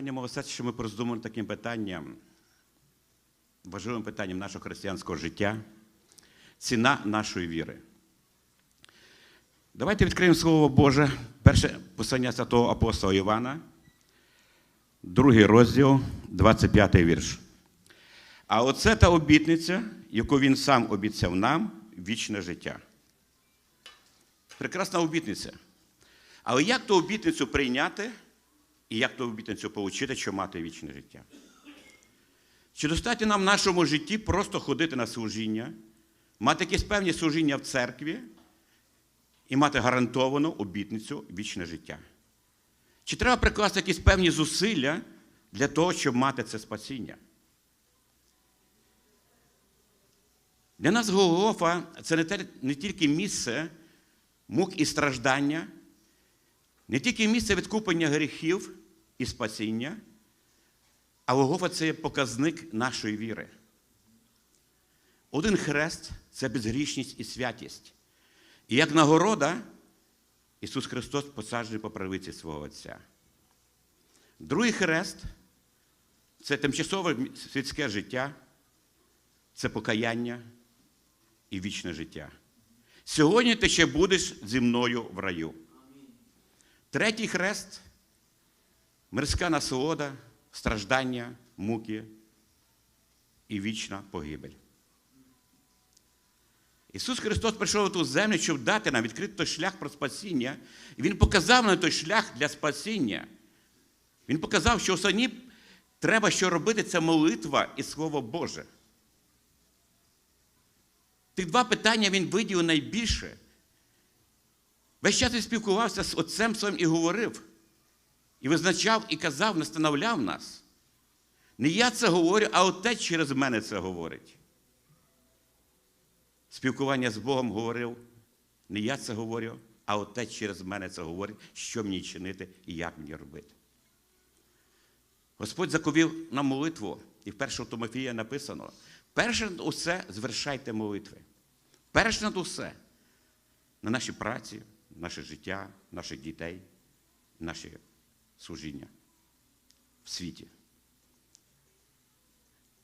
бажання мого серця, що ми пороздумуємо таким питанням, важливим питанням нашого християнського життя, ціна нашої віри. Давайте відкриємо Слово Боже, перше послання святого апостола Івана, другий розділ, 25 вірш. А оце та обітниця, яку він сам обіцяв нам, вічне життя. Прекрасна обітниця. Але як ту обітницю прийняти і як ту обітницю отримати, щоб мати вічне життя? Чи достатньо нам в нашому житті просто ходити на служіння, мати якісь певні служіння в церкві і мати гарантовану обітницю вічне життя? Чи треба прикласти якісь певні зусилля для того, щоб мати це спасіння? Для нас Голгофа це не, те, не тільки місце мук і страждання, не тільки місце відкуплення гріхів і спасіння, а Голгофа це є показник нашої віри. Один хрест це безгрішність і святість. І як нагорода, Ісус Христос посаджений по правиці свого Отця. Другий хрест це тимчасове світське життя, це покаяння і вічне життя. Сьогодні ти ще будеш зі мною в раю. Третій хрест мирська насолода, страждання, муки і вічна погибель. Ісус Христос прийшов у ту землю, щоб дати нам відкрити той шлях про спасіння. І Він показав нам той шлях для спасіння. Він показав, що останні треба що робити, це молитва і Слово Боже. Тих два питання він виділив найбільше. Весь час він спілкувався з отцем своїм і говорив, і визначав, і казав, настановляв нас. Не я це говорю, а отець через мене це говорить. Спілкування з Богом говорив, не я це говорю, а отець через мене це говорить, що мені чинити і як мені робити. Господь заковів на молитву, і в першому Томофія написано: перше над усе звершайте молитви. Перше над усе на наші праці, наше життя, наших дітей, наші служіння в світі.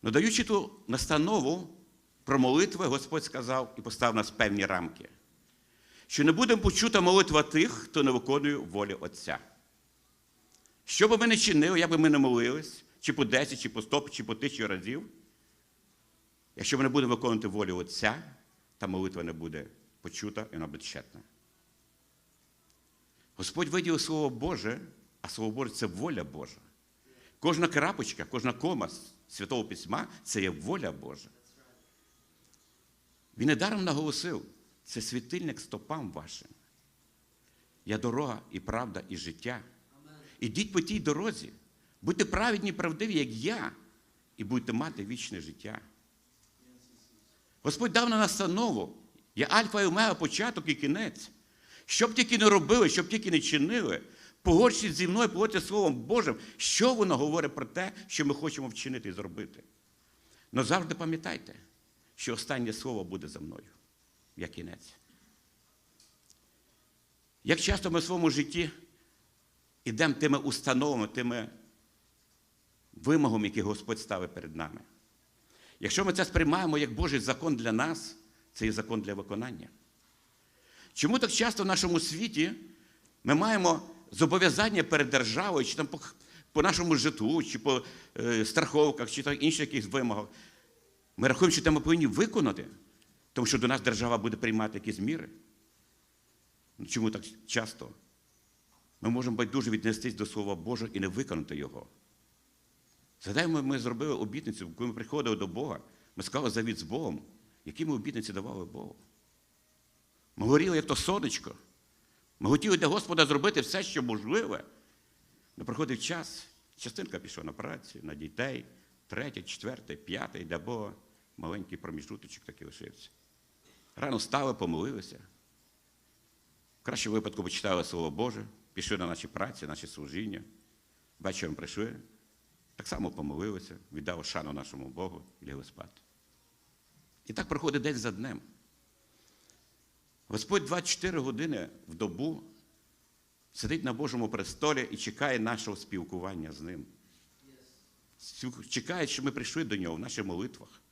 Надаючи ту настанову про молитви, Господь сказав і поставив нас певні рамки, що не будемо почута молитва тих, хто не виконує волі Отця. Що би ми не чинили, як би ми не молились, чи по 10, чи по 100, чи по тисячі разів, якщо ми не будемо виконувати волю Отця, та молитва не буде почута і вона буде тщетна. Господь виділив Слово Боже, а Слово це воля Божа. Кожна крапочка, кожна кома Святого Письма це є воля Божа. Він недаром наголосив, це світильник стопам вашим. Я дорога і правда, і життя. Ідіть по тій дорозі, будьте праведні, і правдиві, як я, і будете мати вічне життя. Господь дав на настанову. Я альфа і омега, початок і кінець. Щоб тільки не робили, щоб тільки не чинили, погодьтеся зі мною, погодьтеся Словом Божим, що воно говорить про те, що ми хочемо вчинити і зробити. Але завжди пам'ятайте, що останнє слово буде за мною, як кінець. Як часто ми в своєму житті йдемо тими установами, тими вимогами, які Господь ставить перед нами. Якщо ми це сприймаємо як Божий закон для нас, це є закон для виконання. Чому так часто в нашому світі ми маємо зобов'язання перед державою, чи там по, по нашому житлу, чи по е, страховках, чи так інших якихось вимогах? Ми рахуємо, що це ми повинні виконати, тому що до нас держава буде приймати якісь міри. Ну, Чому так часто? Ми можемо байдуже віднестись до Слова Божого і не виконати його. Згадаємо, ми зробили обітницю, коли ми приходили до Бога, ми склали завіт з Богом, які ми обітниці давали Богу. Ми горіли, як то сонечко. Ми хотіли для Господа зробити все, що можливе. Но проходив час, частинка пішла на працю, на дітей, третя, четверта, п'ята, і для Бога маленький проміжуточок такий лишився. Рано стали, помолилися. В кращому випадку почитали Слово Боже, пішли на наші праці, наші служіння. Вечором прийшли, так само помолилися, віддали шану нашому Богу і лягли спати. І так проходить день за днем. Господь 24 години в добу сидить на Божому престолі і чекає нашого спілкування з ним. чекають, що ми прийшли до нього в наших молитвах,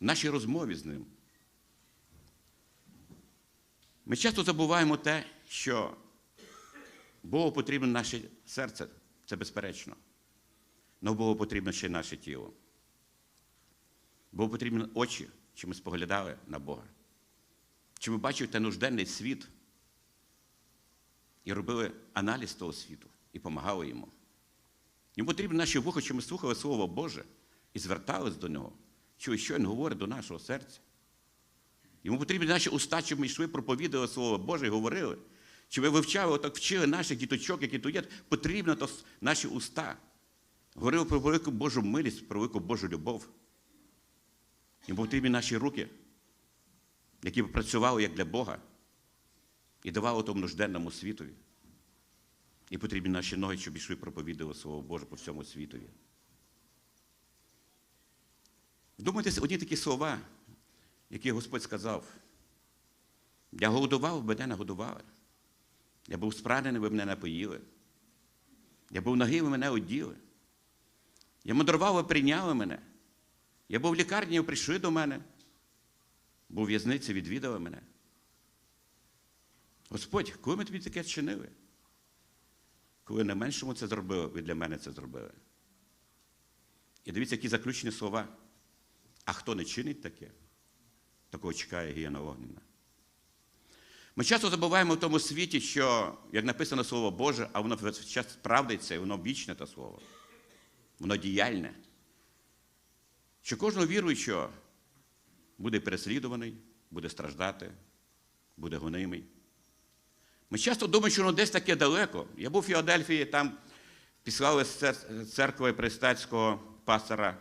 в нашій розмові з ним. Ми часто забуваємо те, що Богу потрібно наше серце, це безперечно. Але Богу потрібно ще й наше тіло. Богу потрібні очі, чи ми споглядали на Бога. Чи ми бачили той нужденний світ і робили аналіз того світу і допомагали йому. Йому потрібні наші вуха, щоб ми слухали Слово Боже і звертались до нього, що що Він говорить до нашого серця. Йому потрібні наші уста, щоб ми йшли, проповідали Слово Боже і говорили. Щоб ми вивчали, отак вчили наших діточок, які тут є, потрібно то наші уста. Говорили про велику Божу милість, про велику Божу любов. Йому потрібні наші руки, які б працювали як для Бога і давали тому нужденному світові. І потрібні наші ноги, щоб йшли проповідали Слово Боже по всьому світові. Вдумайтеся, одні такі слова, які Господь сказав. Я голодував, ви мене нагодували. Я був спранений, ви мене напоїли. Я був нагий, ви мене оділи. Я мудрував, ви прийняли мене. Я був в лікарні, ви прийшли до мене. Був в в'язниці, відвідали мене. Господь, коли ми тобі таке чинили? Коли на меншому це зробили, ви для мене це зробили. І дивіться, які заключні слова. А хто не чинить таке, такого чекає гієна вогнена. Ми часто забуваємо в тому світі, що, як написано Слово Боже, а воно час справдиться, і воно вічне те слово. Воно діяльне. Що кожного віруючого буде переслідуваний, буде страждати, буде гонимий. Ми часто думаємо, що воно десь таке далеко. Я був у Філадельфії, там післали з церкви престатського пастора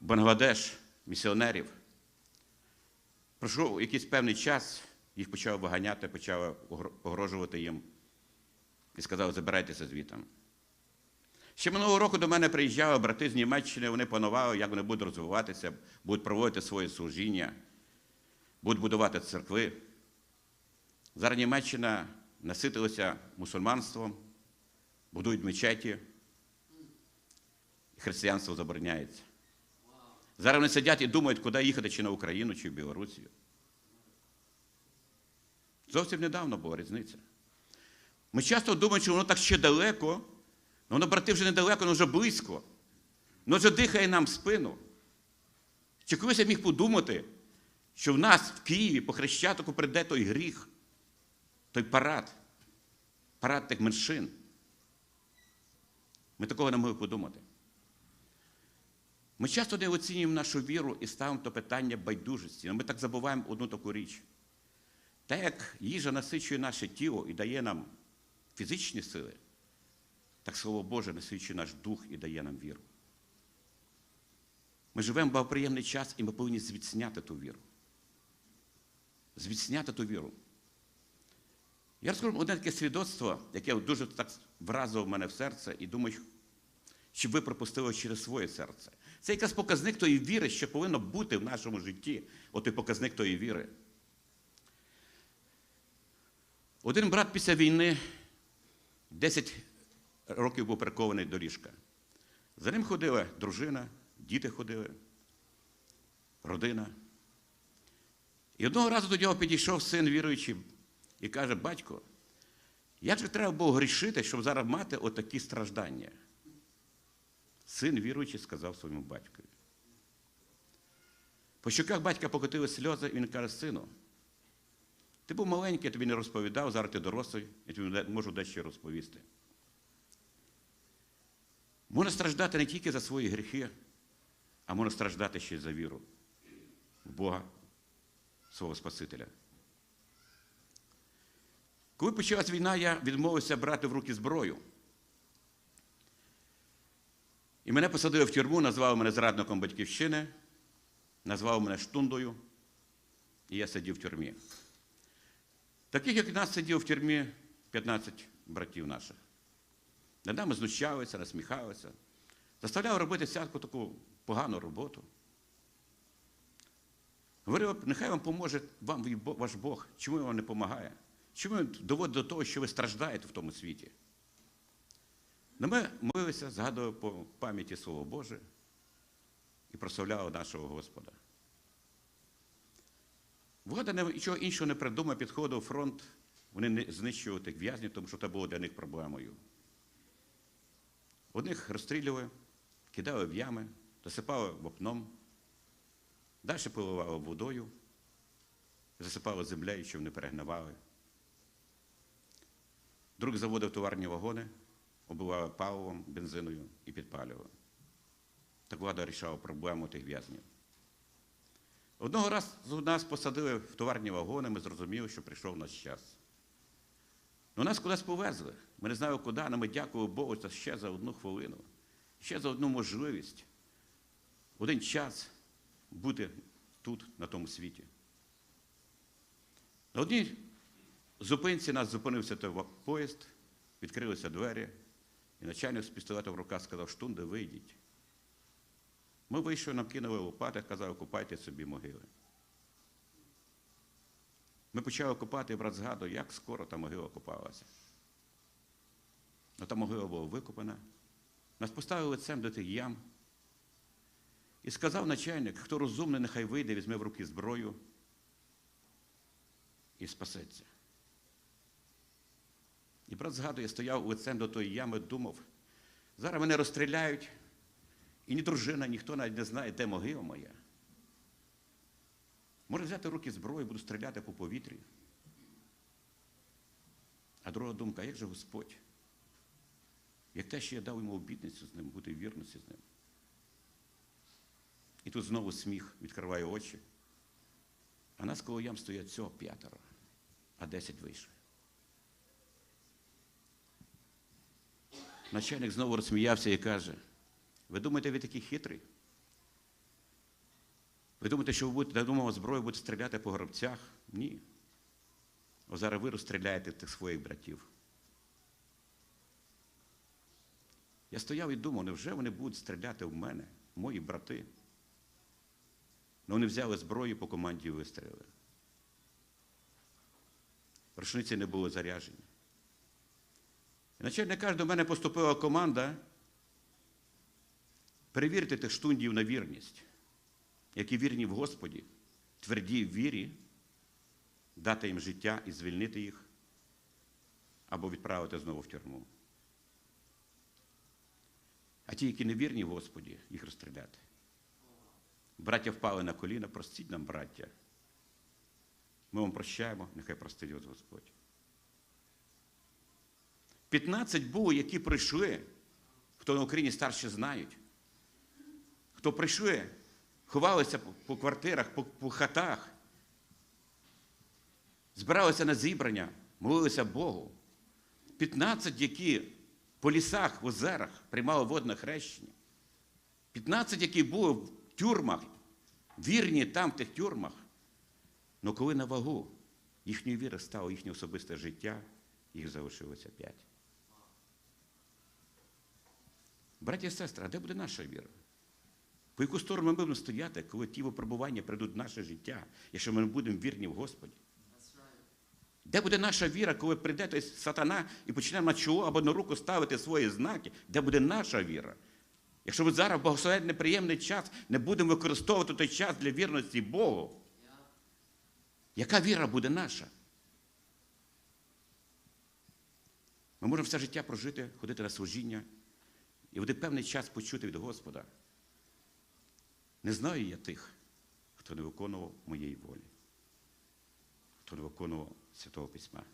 Бангладеш, місіонерів. Пройшов якийсь певний час, їх почали виганяти, почали погрожувати їм. І сказали, забирайтеся звідти. Ще минулого року до мене приїжджали брати з Німеччини, вони планували, як вони будуть розвиватися, будуть проводити своє служіння, будуть будувати церкви. Зараз Німеччина наситилася мусульманством, будують мечеті, і християнство забороняється. Зараз вони сидять і думають, куди їхати, чи на Україну, чи в Білорусію. Зовсім недавно була різниця. Ми часто думаємо, що воно так ще далеко, але воно, брати, вже недалеко, воно вже близько. Воно вже дихає нам в спину. Чи колись я міг подумати, що в нас в Києві по Хрещатику прийде той гріх, той парад, парад тих меншин. Ми такого не могли подумати. Ми часто не оцінюємо нашу віру і ставимо то питання байдужості. Але Ми так забуваємо одну таку річ. Те, як їжа насичує наше тіло і дає нам фізичні сили, так Слово Боже насичує наш дух і дає нам віру. Ми живемо в благоприємний час, і ми повинні зміцняти ту віру. Зміцняти ту віру. Я розкажу одне таке свідоцтво, яке дуже так вразило в мене в серце, і думаю, щоб ви пропустили через своє серце. Це якраз показник тої віри, що повинно бути в нашому житті. От і показник тої віри. Один брат після війни 10 років був прикований до ліжка. За ним ходила дружина, діти ходили, родина. І одного разу до нього підійшов син віруючий і каже: батько, як же треба було грішити, щоб зараз мати отакі страждання? Син віруючий сказав своєму батькові. По щоках батька покотили сльози, і він каже, сину, ти був маленький, я тобі не розповідав, зараз ти дорослий, я тобі можу дещо розповісти. Можна страждати не тільки за свої гріхи, а можна страждати ще й за віру в Бога, свого Спасителя. Коли почалась війна, я відмовився брати в руки зброю. І мене посадили в тюрму, назвали мене зрадником батьківщини, назвали мене штундою, і я сидів в тюрмі. Таких, як нас сидів в тюрмі 15 братів наших. Над нами знущалися, насміхалися, заставляли робити всяку таку погану роботу. Говорив, нехай вам поможе вам ваш Бог. Чому він вам не допомагає? Чому він доводить до того, що ви страждаєте в тому світі? Но ми молилися, згадували по пам'яті Слово Боже і прославляли нашого Господа. Влада нічого іншого не придумав, підходив фронт, вони не знищували тих в'язнів, тому що це було для них проблемою. Одних розстрілювали, кидали в ями, засипали вапном, далі поливали водою, засипали землею, щоб не перегнивали. Друг заводив товарні вагони, оббивали паливом, бензиною і підпалювали. Так влада рішала проблему тих в'язнів. Одного разу нас посадили в товарні вагони, ми зрозуміли, що прийшов наш час. Ну, нас кудись повезли. Ми не знали, куди, але ми дякували Богу за ще за одну хвилину, ще за одну можливість, один час бути тут, на тому світі. На одній зупинці нас зупинився той поїзд, відкрилися двері, і начальник з пістолетом в руках сказав, штунди, вийдіть. Ми вийшли, нам кинули лопати, казали, купайте собі могили. Ми почали копати, і брат згадував, як скоро та могила копалася. Ну, та могила була викопана. Нас поставили лицем до тих ям. І сказав начальник, хто розумний, нехай вийде, візьме в руки зброю і спасеться. І брат згадує, стояв лицем до тої ями, думав, зараз мене розстріляють, і ні дружина, ніхто навіть не знає, де могила моя. Може взяти руки зброю, буду стріляти по повітрі. А друга думка, як же Господь? Як те, що я дав йому обітницю з ним, бути в вірності з ним. І тут знову сміх відкриває очі. А нас коло ям стоять цього п'ятеро, а десять вийшли. Начальник знову розсміявся і каже: ви думаєте, ви такий хитрий? Ви думаєте, що ви будете надумав зброю, будете стріляти по гробцях? Ні. О, зараз ви розстріляєте тих своїх братів. Я стояв і думав, невже вони будуть стріляти в мене, мої брати? Ну вони взяли зброю по команді і вистрілили. Рушниці не були заряжені. І начальник каже, до мене поступила команда перевірити тих штундів на вірність, які вірні в Господі, тверді в вірі, дати їм життя і звільнити їх, або відправити знову в тюрму. А ті, які не вірні Господі, їх розстріляти. Браття впали на коліна, простіть нам, браття. Ми вам прощаємо, нехай простить вас Господь. 15 було, які прийшли, хто на Україні старші знають, хто прийшли, ховалися по квартирах, по, по хатах, збиралися на зібрання, молилися Богу. 15, які по лісах, в озерах приймали водне хрещення. 15, які були в тюрмах, вірні там, в тих тюрмах. Але коли на вагу їхньої віри стало їхнє особисте життя, їх залишилося п'ять. Браті і сестри, а де буде наша віра? По яку сторону ми будемо стояти, коли ті випробування прийдуть в наше життя, якщо ми не будемо вірні в Господі? Де буде наша віра, коли прийде той сатана і почне на чоло або на руку ставити свої знаки? Де буде наша віра? Якщо ми зараз в неприємний час не будемо використовувати той час для вірності Богу, яка віра буде наша? Ми можемо все життя прожити, ходити на служіння і в певний час почути від Господа. Не знаю я тих, хто не виконував моєї волі, хто не виконував Святого Письма.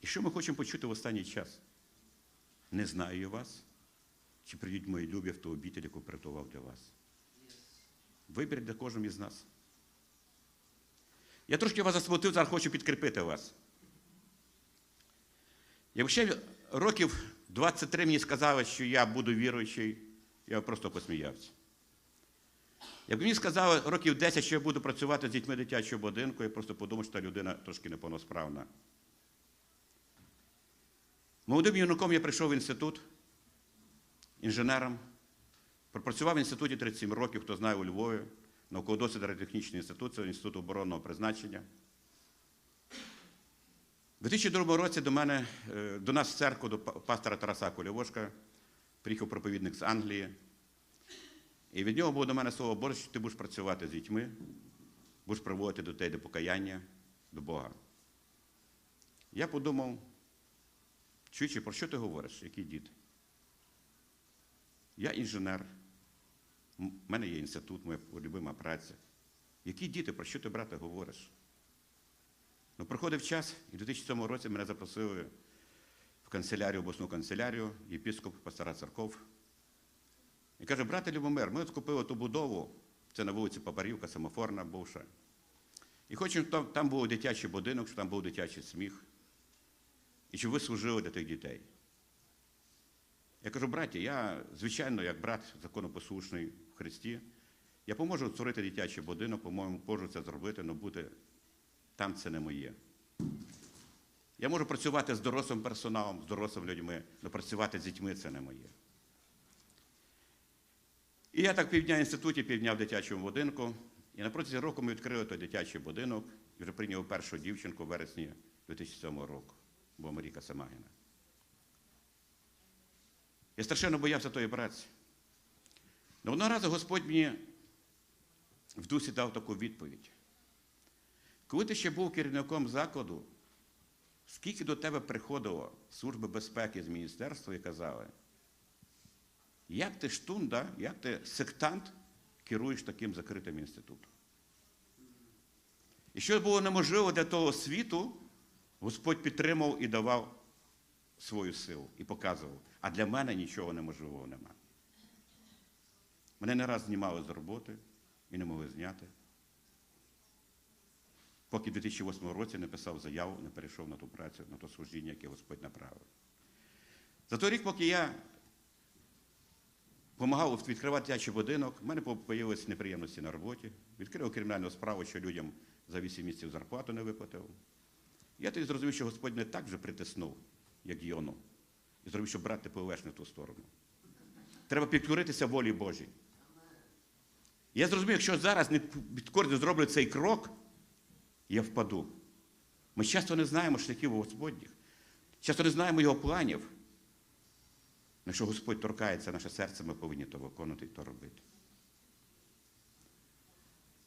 І що ми хочемо почути в останній час? Не знаю вас, чи прийдуть мої любі в ту обітель, яку приготував для вас. Вибір для кожного із нас. Я трошки вас засмутив, зараз хочу підкріпити вас. Якщо років 23 мені сказали, що я буду віруючий, я просто посміявся. Якби мені сказали років 10, що я буду працювати з дітьми дитячого будинку, я просто подумав, що та людина трошки неповносправна. Молодим юнаком я прийшов в інститут інженером. Пропрацював в інституті 37 років, хто знає у Львові, науково-дослідно технічний інститут, це інститут оборонного призначення. У 2002 році до мене, е, до нас в церкву, до пастора Тараса Кулівошка, приїхав проповідник з Англії. І від нього було до мене слово Боже, що ти будеш працювати з дітьми, будеш приводити дітей до покаяння, до Бога. Я подумав, чуючи, про що ти говориш, які діти? Я інженер, в мене є інститут, моя любима праця. Які діти, про що ти, брате, говориш? Ну, проходив час, і в 2007 році мене запросили в канцелярію, обласну канцелярію, єпископ, пастора церков. І каже, брате Любомир, ми от купили ту будову, це на вулиці Папарівка, семафорна бувша. І хочемо, там, там був дитячий будинок, щоб там був дитячий сміх. І щоб ви служили для тих дітей. Я кажу, браті, я, звичайно, як брат законопослушний в Христі, я поможу створити дитячий будинок, по-моєму, можу це зробити, але бути там це не моє. Я можу працювати з дорослим персоналом, з дорослими людьми, але працювати з дітьми це не моє. І я так півдня в інституті, півдня в дитячому будинку. І на протязі року ми відкрили той дитячий будинок і вже прийняв першу дівчинку в вересні 2007 року, була Маріка Самагіна. Я страшенно боявся тої праці. Но одного разу Господь мені в дусі дав таку відповідь. Коли ти ще був керівником закладу, скільки до тебе приходило Служби безпеки з міністерства і казали, як ти штунда, як ти сектант керуєш таким закритим інститутом? І що було неможливо для того світу, Господь підтримав і давав свою силу і показував. А для мене нічого неможливого нема. Мене не раз знімали з роботи і не могли зняти. Поки в 2008 році не писав заяву, не перейшов на ту працю, на то служіння, яке Господь направив. За той рік, поки я допомагав відкривати дитячий будинок, в мене з'явилися неприємності на роботі. Відкрив кримінальну справу, що людям за 8 місяців зарплату не виплатив. Я тоді зрозумів, що Господь не так вже притиснув, як Йону, і зробив, що брат ти пливеш не ту сторону. Треба підкоритися волі Божій. Я зрозумів, якщо зараз не підкорно зроблю цей крок, я впаду. Ми часто не знаємо шляхів Господніх, часто не знаємо його планів. Якщо Господь торкається наше серце, ми повинні то виконувати і то робити.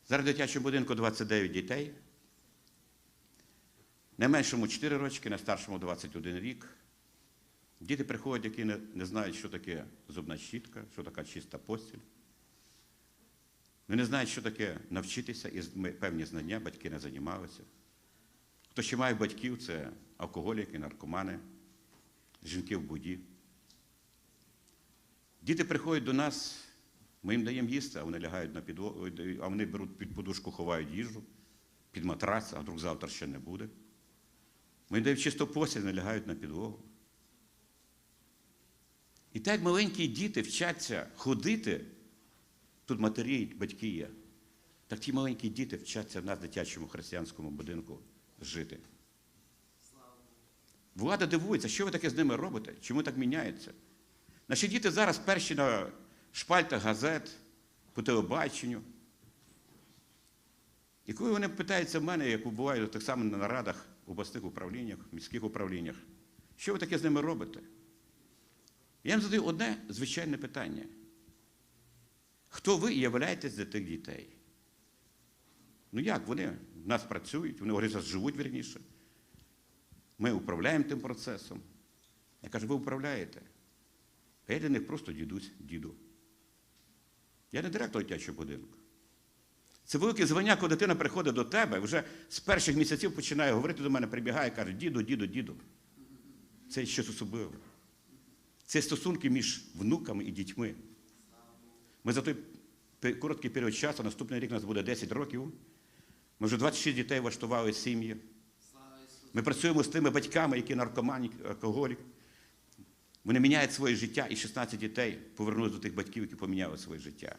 Зараз в дитячому будинку 29 дітей. Найменшому 4 рочки, найстаршому 21 рік. Діти приходять, які не, не знають, що таке зубна щітка, що така чиста постіль. Вони не знають, що таке навчитися, і певні знання батьки не займалися. Хто ще має батьків, це алкоголіки, наркомани, жінки в буді. Діти приходять до нас, ми їм даємо їсти, а вони лягають на підлогу, а вони беруть під подушку, ховають їжу, під матрац, а вдруг завтра ще не буде. Ми їм даємо чисто постіль, вони лягають на підлогу. І так маленькі діти вчаться ходити, тут матері батьки є, так ті маленькі діти вчаться в нас в дитячому християнському будинку жити. Влада дивується, що ви таке з ними робите? Чому так міняється? Наші діти зараз перші на шпальтах газет, по телебаченню. І коли вони питаються в мене, як буває так само на нарадах в обласних управліннях, міських управліннях, що ви таке з ними робите? Я їм задаю одне звичайне питання. Хто ви являєтесь для тих дітей? Ну як, вони в нас працюють, вони говорять, живуть вірніше. Ми управляємо тим процесом. Я кажу, ви управляєте. А я для них просто дідусь, діду. Я не директор дитячого будинку. Це велике звання, коли дитина приходить до тебе, вже з перших місяців починає говорити до мене, прибігає, каже, діду, діду, діду. Це щось особливе. Це стосунки між внуками і дітьми. Ми за той короткий період часу, наступний рік у нас буде 10 років. Ми вже 26 дітей влаштували сім'ї. Ми працюємо з тими батьками, які наркомані, алкоголік. Вони міняють своє життя, і 16 дітей повернулися до тих батьків, які поміняли своє життя.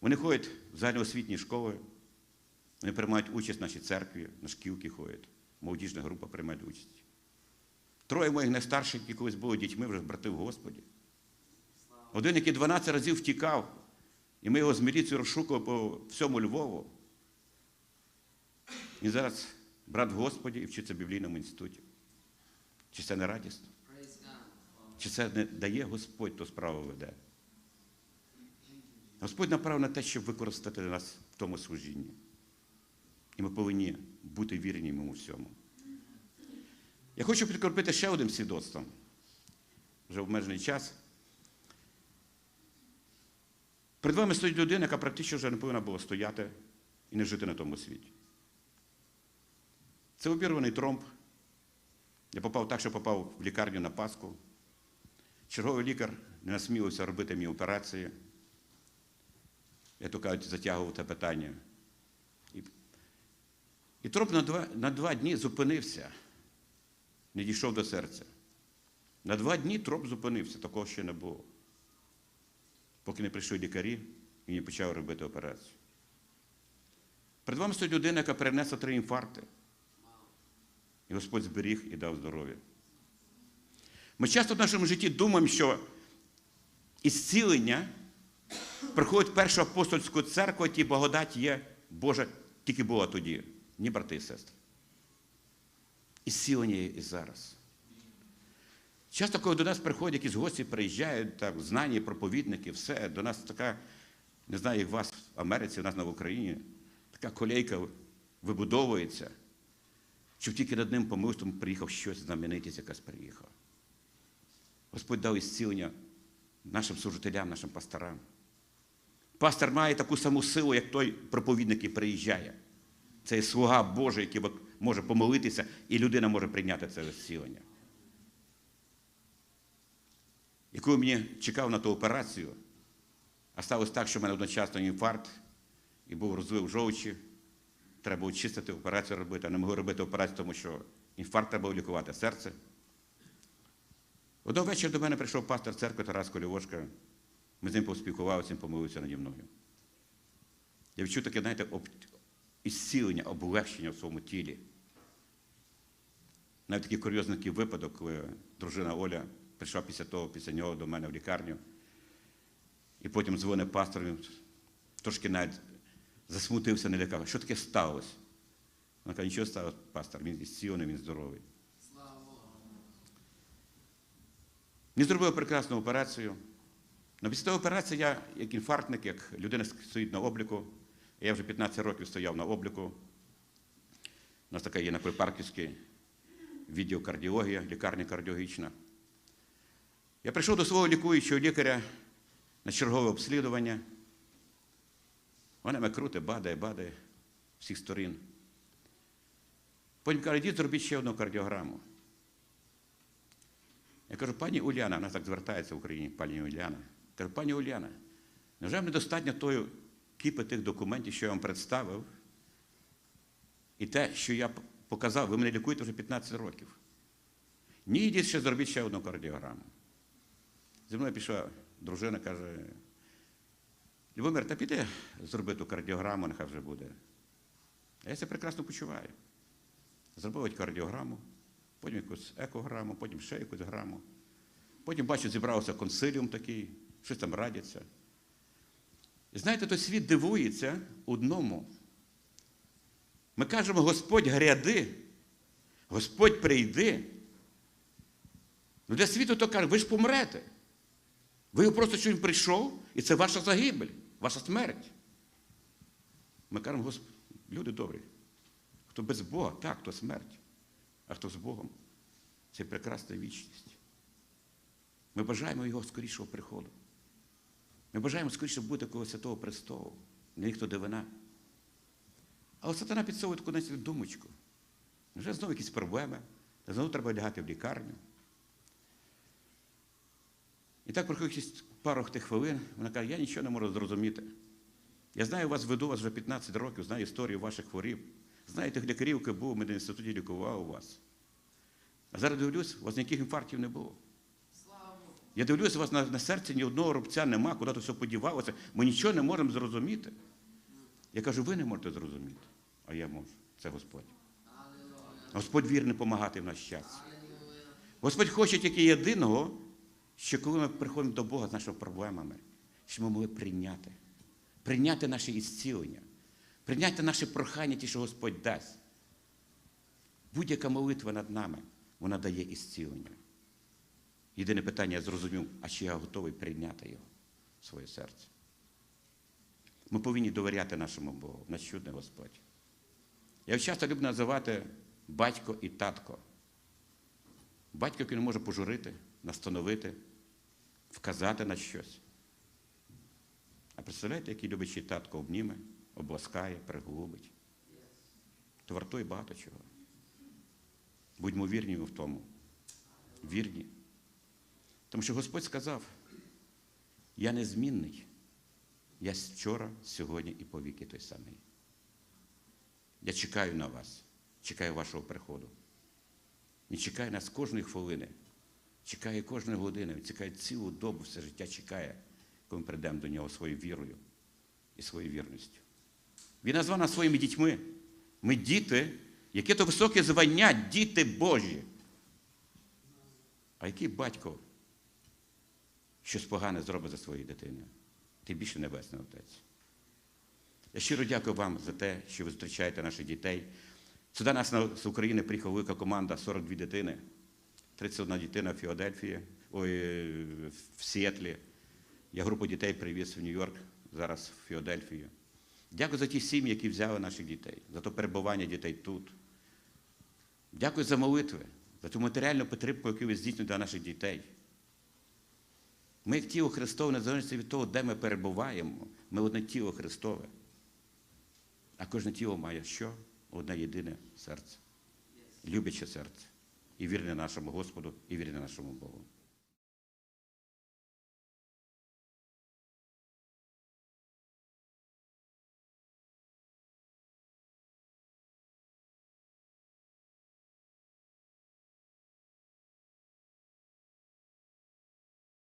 Вони ходять в загальноосвітні школи, вони приймають участь в нашій церкві, на шкілки ходять. Молодіжна група приймає участь. Троє моїх найстарших, які колись були дітьми, вже брати в Господі. Один, який 12 разів втікав, і ми його з міліцією розшукували по всьому Львову. Він зараз брат в Господі і вчиться в біблійному інституті. Чи це не радісно? Чи це не дає Господь, то справу веде? Господь направив на те, щоб використати нас в тому служінні. І ми повинні бути вірні йому всьому. Я хочу підкріпити ще одним свідоцтвом. Вже обмежений час. Перед вами стоїть людина, яка практично вже не повинна була стояти і не жити на тому світі. Це обірваний тромб. Я попав так, що попав в лікарню на Пасху. Черговий лікар не насмілився робити мені операції. Я кажуть, затягував те питання. І, і тромб на два, на два дні зупинився, не дійшов до серця. На два дні тромб зупинився, такого ще не було. Поки не прийшли лікарі і не почали робити операцію. Перед вами стоїть людина, яка перенесла три інфаркти. І Господь зберіг і дав здоров'я. Ми часто в нашому житті думаємо, що ісцілення приходить першу апостольську церкву, ті благодать є Божа, тільки була тоді. Ні, брати і сестри. Ісцілення є і зараз. Часто, коли до нас приходять якісь гості, приїжджають, так, знані проповідники, все, до нас така, не знаю, як у вас в Америці, у нас на Україні, така колейка вибудовується, щоб тільки над ним помилством приїхав щось, знаменитість якась приїхала. Господь дав ісцілення нашим служителям, нашим пасторам. Пастор має таку саму силу, як той проповідник, який приїжджає. Це є слуга Божий, який може помолитися, і людина може прийняти це зцілення. І коли мені чекав на ту операцію, а сталося так, що в мене одночасно інфаркт і був розлив жовчі, треба було чистити операцію робити, а не могли робити операцію, тому що інфаркт треба лікувати серце. Одного вечора до мене прийшов пастор церкви Тарас Колівошка. Ми з ним поспілкувалися, він помилився наді мною. Я відчув таке, знаєте, об... ісцілення, облегшення в своєму тілі. Навіть такий курйозний випадок, коли дружина Оля прийшла після того, після нього до мене в лікарню. І потім дзвонить пастор, трошки навіть засмутився, не лякав. Що таке сталося? Вона каже, нічого сталося, пастор, він зцілений, він здоровий. Мені зробили прекрасну операцію. Но після того операції я, як інфарктник, як людина стоїть на обліку, я вже 15 років стояв на обліку. У нас така є на Припарківській відділ кардіологія, лікарня кардіологічна. Я прийшов до свого лікуючого лікаря на чергове обслідування. Вона мене круте, бадає, бадає всіх сторін. Потім каже, дід, зробіть ще одну кардіограму. Я кажу, пані Уляна, вона так звертається в Україні, пані Уляна. Кажу, пані Уляна, невже мені достатньо тої кіпи тих документів, що я вам представив, і те, що я показав, ви мене лікуєте вже 15 років. Ні, йдіть ще зробіть ще одну кардіограму. Зі мною пішла дружина, каже, Любомир, та піде зроби ту кардіограму, нехай вже буде. А я це прекрасно почуваю. Зробив кардіограму, потім якусь екограму, потім ще якусь граму. Потім бачу, зібрався консиліум такий, щось там радяться. І знаєте, той світ дивується одному. Ми кажемо, Господь гряди, Господь прийди. Ну для світу то каже, ви ж помрете. Ви просто що прийшов, і це ваша загибель, ваша смерть. Ми кажемо, Господи, люди добрі. Хто без Бога, так, то смерть. А хто з Богом, це прекрасна вічність. Ми бажаємо його скорішого приходу. Ми бажаємо скоріше бути коло Святого Престолу, не ніхто дивина. Але сатана підсовує таку навіть думочку. Вже знову якісь проблеми, знову треба лягати в лікарню. І так проходить пару тих хвилин, вона каже, я нічого не можу зрозуміти. Я знаю вас, веду вас вже 15 років, знаю історію ваших хворіб. Знаю тих лікарів, які був, в медінституті лікував вас. А зараз дивлюсь, у вас ніяких інфарктів не було. Я дивлюся, у вас на, на серці ні одного рубця нема, куди то все подівалося. Ми нічого не можемо зрозуміти. Я кажу, ви не можете зрозуміти, а я можу. Це Господь. Господь вірний допомагати в наш час. Господь хоче тільки єдиного, що коли ми приходимо до Бога з нашими проблемами, щоб ми могли прийняти, прийняти наше ісцілення, прийняти наші прохання, ті, що Господь дасть. Будь-яка молитва над нами, вона дає ісцілення. Єдине питання, я зрозумів, а чи я готовий прийняти його в своє серце? Ми повинні довіряти нашому Богу, наш чудний Господь. Я часто люблю називати батько і татко. Батько, який не може пожурити, настановити, вказати на щось. А представляєте, який любячий татко обніме, обласкає, приголубить. То вартує багато чого. Будьмо вірні в тому. Вірні. Тому що Господь сказав, я незмінний. Я вчора, сьогодні і повіки той самий. Я чекаю на вас, чекаю вашого приходу. Він чекає нас кожної хвилини, чекає кожної години, він чекає цілу добу, все життя чекає, коли ми прийдемо до нього своєю вірою і своєю вірністю. Він назвав нас своїми дітьми. Ми діти, яке то високе звання, діти Божі. А який батько щось погане зробить за своєю дитиною? Ти більше небесний отець. Я щиро дякую вам за те, що ви зустрічаєте наших дітей. Сюди нас з України приїхала велика команда 42 дитини. 31 дитина в Філадельфії, ой, в Сіетлі. Я групу дітей привіз в Нью-Йорк, зараз в Філадельфію. Дякую за ті сім'ї, які взяли наших дітей, за те перебування дітей тут. Дякую за молитви, за ту матеріальну підтримку, яку ви здійснюєте для наших дітей. Ми, як тіло Христове, незалежно від того, де ми перебуваємо, ми одне тіло Христове. А кожне тіло має що? Одне єдине серце. Любяче серце. І вірне нашому Господу, і вірне нашому Богу.